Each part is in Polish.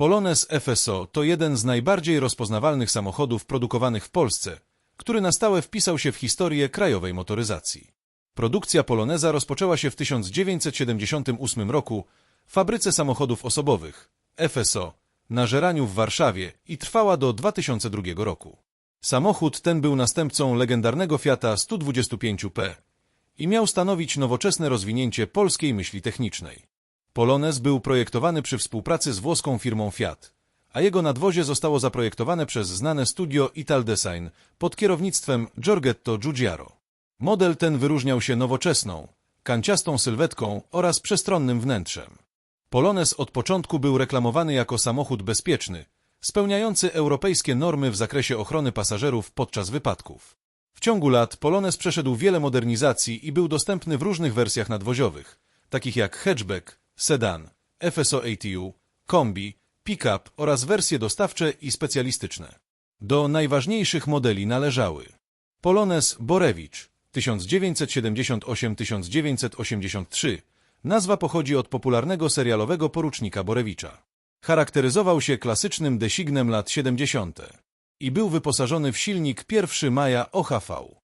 Polones FSO to jeden z najbardziej rozpoznawalnych samochodów produkowanych w Polsce, który na stałe wpisał się w historię krajowej motoryzacji. Produkcja Poloneza rozpoczęła się w 1978 roku w fabryce samochodów osobowych FSO na Żeraniu w Warszawie i trwała do 2002 roku. Samochód ten był następcą legendarnego Fiata 125P i miał stanowić nowoczesne rozwinięcie polskiej myśli technicznej. Polonez był projektowany przy współpracy z włoską firmą Fiat, a jego nadwozie zostało zaprojektowane przez znane studio Italdesign pod kierownictwem Giorgetto Giugiaro. Model ten wyróżniał się nowoczesną, kanciastą sylwetką oraz przestronnym wnętrzem. Polonez od początku był reklamowany jako samochód bezpieczny, spełniający europejskie normy w zakresie ochrony pasażerów podczas wypadków. W ciągu lat Polonez przeszedł wiele modernizacji i był dostępny w różnych wersjach nadwoziowych, takich jak hatchback, sedan, FSO ATU, kombi, pick-up oraz wersje dostawcze i specjalistyczne. Do najważniejszych modeli należały Polonez Borewicz 1978-1983. Nazwa pochodzi od popularnego serialowego porucznika Borewicza. Charakteryzował się klasycznym designem lat 70. i był wyposażony w silnik 1 maja OHV.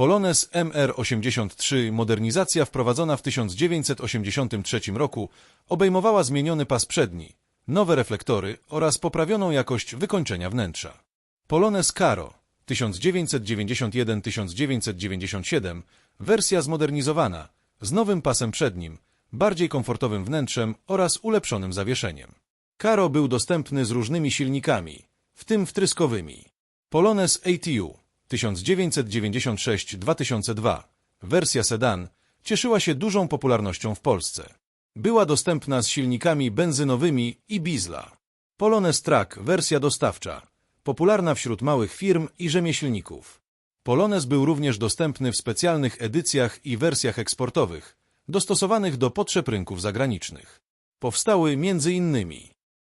Polones MR83 modernizacja wprowadzona w 1983 roku obejmowała zmieniony pas przedni, nowe reflektory oraz poprawioną jakość wykończenia wnętrza. Polones Caro 1991-1997 wersja zmodernizowana z nowym pasem przednim, bardziej komfortowym wnętrzem oraz ulepszonym zawieszeniem. Caro był dostępny z różnymi silnikami, w tym wtryskowymi. Polones ATU 1996-2002 wersja sedan cieszyła się dużą popularnością w Polsce. Była dostępna z silnikami benzynowymi i diesla. Polones Track wersja dostawcza, popularna wśród małych firm i rzemieślników. Polones był również dostępny w specjalnych edycjach i wersjach eksportowych, dostosowanych do potrzeb rynków zagranicznych. Powstały m.in.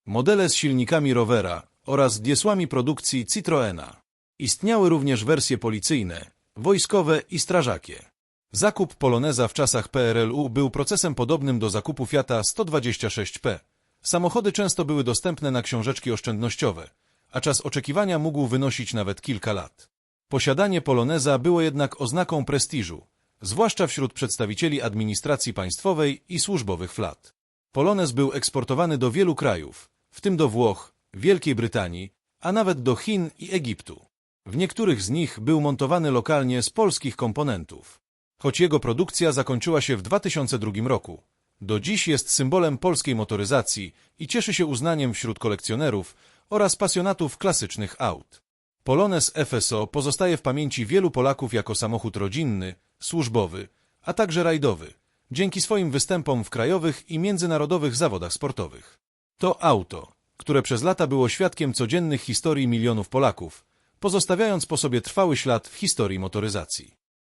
modele z silnikami Rovera oraz diesłami produkcji Citroena. Istniały również wersje policyjne, wojskowe i strażakie. Zakup Poloneza w czasach PRL-u był procesem podobnym do zakupu Fiata 126P. Samochody często były dostępne na książeczki oszczędnościowe, a czas oczekiwania mógł wynosić nawet kilka lat. Posiadanie Poloneza było jednak oznaką prestiżu, zwłaszcza wśród przedstawicieli administracji państwowej i służbowych flat. Polonez był eksportowany do wielu krajów, w tym do Włoch, Wielkiej Brytanii, a nawet do Chin i Egiptu. W niektórych z nich był montowany lokalnie z polskich komponentów. Choć jego produkcja zakończyła się w 2002 roku, do dziś jest symbolem polskiej motoryzacji i cieszy się uznaniem wśród kolekcjonerów oraz pasjonatów klasycznych aut. Polones FSO pozostaje w pamięci wielu Polaków jako samochód rodzinny, służbowy, a także rajdowy, dzięki swoim występom w krajowych i międzynarodowych zawodach sportowych. To auto, które przez lata było świadkiem codziennych historii milionów Polaków, pozostawiając po sobie trwały ślad w historii motoryzacji.